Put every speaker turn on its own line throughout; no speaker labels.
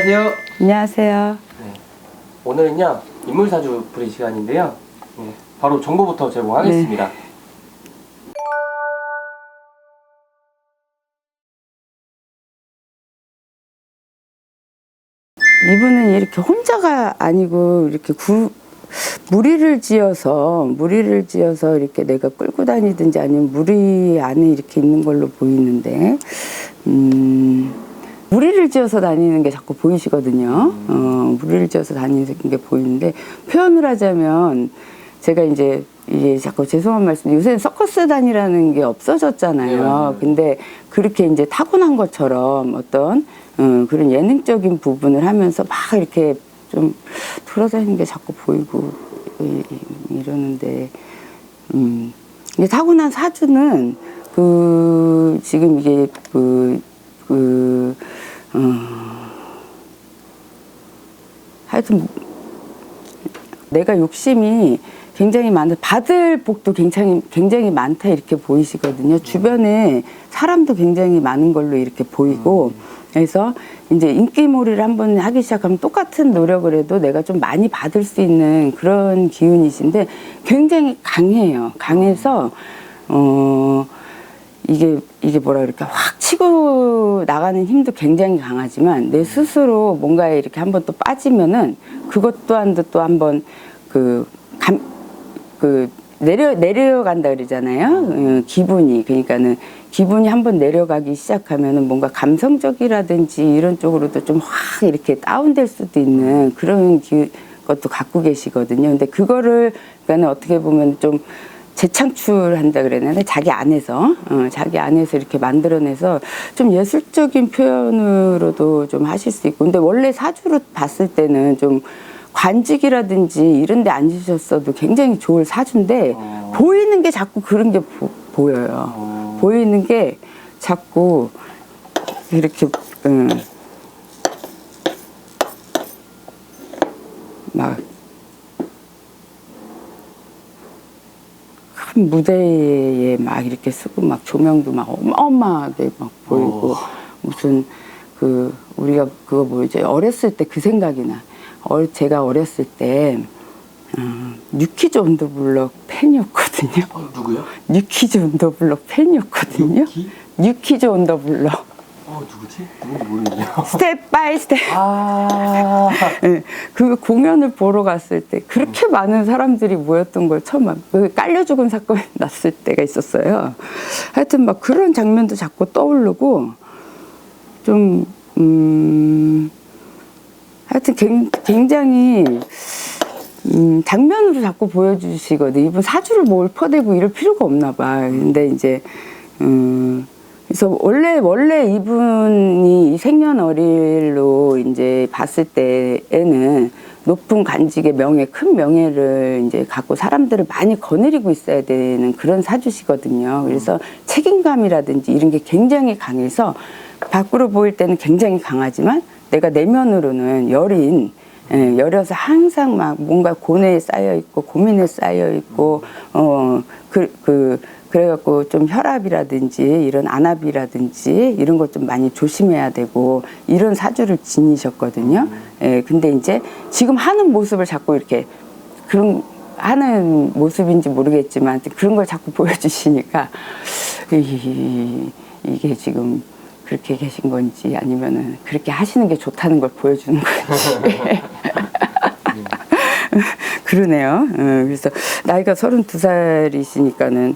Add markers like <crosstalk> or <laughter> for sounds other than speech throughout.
안녕하세요.
안녕하세요.
네. 오늘은요 인물사주 부리 시간인데요. 네, 바로 정보부터 제공하겠습니다.
이분은 이렇게 혼자가 아니고 이렇게 구, 무리를 지어서 무리를 지어서 이렇게 내가 끌고 다니든지 아니면 무리 안에 이렇게 있는 걸로 보이는데 음, 무리를 지어서 다니는 게 자꾸 보이시거든요. 어, 무리를 지어서 다니는 게 보이는데 표현을 하자면 제가 이제 이게 자꾸 죄송한 말씀 요새는 서커스 단이라는 게 없어졌잖아요.
네.
근데 그렇게 이제 타고난 것처럼 어떤 음, 그런 예능적인 부분을 하면서 막 이렇게 좀 돌아다니는 게 자꾸 보이고 이- 이- 이러는데 음. 근데 타고난 사주는 그 지금 이게 그, 그, 어, 하여튼 내가 욕심이 굉장히 많아 받을 복도 굉장히 굉장히 많다 이렇게 보이시거든요. 주변에 사람도 굉장히 많은 걸로 이렇게 보이고 그래서 이제 인기몰이를 한번 하기 시작하면 똑같은 노력을 해도 내가 좀 많이 받을 수 있는 그런 기운이신데 굉장히 강해요. 강해서 어 이게 이게 뭐라 그럴까 확 치고 나가는 힘도 굉장히 강하지만 내 스스로 뭔가에 이렇게 한번 또 빠지면은 그것 또한도 또 한번 그 감 그 내려 내려간다 그러잖아요. 어, 기분이 그러니까는 기분이 한번 내려가기 시작하면은 뭔가 감성적이라든지 이런 쪽으로도 좀 확 이렇게 다운될 수도 있는 그런 기, 것도 갖고 계시거든요. 근데 그거를 그러니까는 어떻게 보면 좀 재창출한다 그랬는데 자기 안에서 어, 자기 안에서 이렇게 만들어내서 좀 예술적인 표현으로도 좀 하실 수 있고 근데 원래 사주로 봤을 때는 좀 관직이라든지 이런 데 앉으셨어도 굉장히 좋을 사주인데
어.
보이는 게 자꾸 그런 게 보, 여요
어.
보이는 게 자꾸 이렇게 음, 막 큰 무대에 막 이렇게 쓰고 막 조명도 막 어마어마하게 막 보이고
어.
무슨 그 우리가 그거 뭐지 어렸을 때 그 생각이 나. 어, 제가 어렸을 때 어, 뉴키즈 온 더 블럭 팬이었거든요.
어, 누구요?
뉴키즈 온 더 블럭 팬이었거든요.
뉴키?
뉴키즈 온 더 블럭
어 누구지? 누군지 모르겠네요.
스텝 바이 스텝.
아.
예, <laughs> 그 공연을 보러 갔을 때 그렇게 많은 사람들이 모였던 걸 처음 봐. 그 깔려 죽은 사건이 <laughs> 났을 때가 있었어요. 하여튼 막 그런 장면도 자꾸 떠오르고 좀 음, 하여튼 굉- 굉장히 음, 장면으로 자꾸 보여주시거든. 이분 사주를 뭐 읊어대고 이럴 필요가 없나 봐. 근데 이제, 음, 그래서 원래, 원래 이분이 이 생년월일로 이제 봤을 때에는 높은 간직의 명예, 큰 명예를 이제 갖고 사람들을 많이 거느리고 있어야 되는 그런 사주시거든요. 그래서 책임감이라든지 이런 게 굉장히 강해서 밖으로 보일 때는 굉장히 강하지만 내가 내면으로는 여린 예, 여려서 항상 막 뭔가 고뇌에 쌓여 있고 고민에 쌓여 있고 어그 그 그 래갖고 좀 혈압이라든지 이런 안압이라든지 이런 것 좀 많이 조심해야 되고 이런 사주를 지니셨거든요. 예, 근데 이제 지금 하는 모습을 자꾸 이렇게 그런 하는 모습인지 모르겠지만 그런 걸 자꾸 <laughs> 보여주시니까 이, 이게 지금 그렇게 계신 건지 아니면은 그렇게 하시는 게 좋다는 걸 보여주는 건지 <laughs> <laughs> 그러네요. 어, 그래서 나이가 32살이시니까는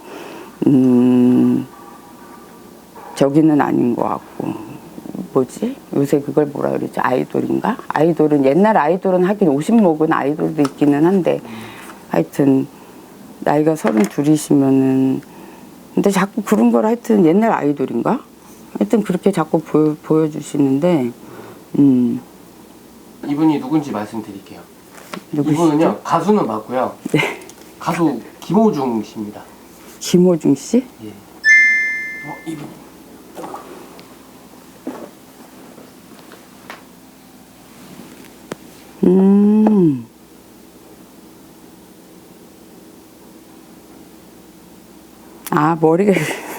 음 저기는 아닌 것 같고 뭐지? 요새 그걸 뭐라 그러지? 아이돌인가? 아이돌은 옛날 아이돌은 하긴 50 먹은 아이돌도 있기는 한데 하여튼 나이가 32이시면은 근데 자꾸 그런 걸 하여튼 옛날 아이돌인가? 하여튼 그렇게 자꾸 보여, 보여주시는데 음
이분이 누군지 말씀드릴게요.
누구시죠?
이분은요 가수는 맞고요.
네.
가수 김호중 씨입니다.
김호중 씨?
예. 어 이분.
음. 아, 머리가. <laughs>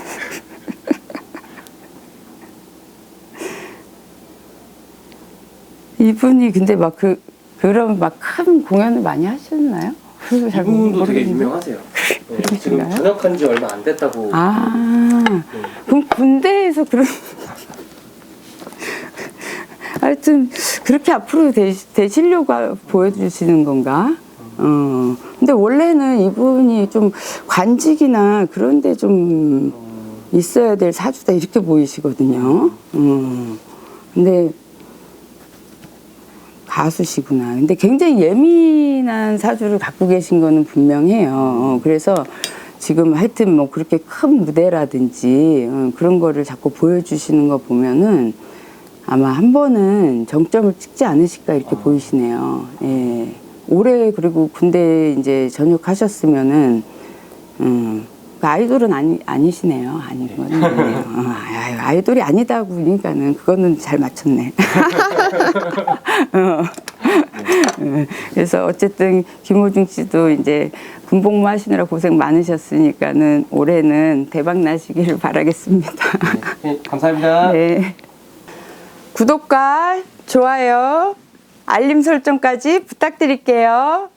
이분이 근데 막 그 그런 막 큰 공연을 많이 하셨나요?
이분도 되게. 유명하세요. <laughs> 네, 지금
그러신가요?
전역한 지 얼마 안 됐다고.
아, 그럼 군대에서 그런. <laughs> 하여튼, 그렇게 앞으로 되, 되시려고 하- 보여주시는 건가? 어. 근데 원래는 이분이 좀 관직이나 그런 데 좀 있어야 될 사주다 이렇게 보이시거든요. 음. 근데 가수시구나. 근데 굉장히 예민한 사주를 갖고 계신 거는 분명해요. 어, 그래서 지금 하여튼 뭐 그렇게 큰 무대라든지 어, 그런 거를 자꾸 보여주시는 거 보면은 아마 한 번은 정점을 찍지 않으실까 이렇게 보이시네요. 예. 올해 그리고 군대 이제 전역하셨으면은 음, 그 아이돌은 아니 아니시네요. 아닌 건 아니에요. 어, 아유, 아이돌이 아니다고 그러니까는 그거는 잘 맞췄네. <laughs> 어. 예, 그래서 어쨌든 김호중 씨도 이제 군복무 하시느라 고생 많으셨으니까는 올해는 대박 나시기를 바라겠습니다.
네, 감사합니다. <laughs>
네. 구독과 좋아요, 알림 설정까지 부탁드릴게요.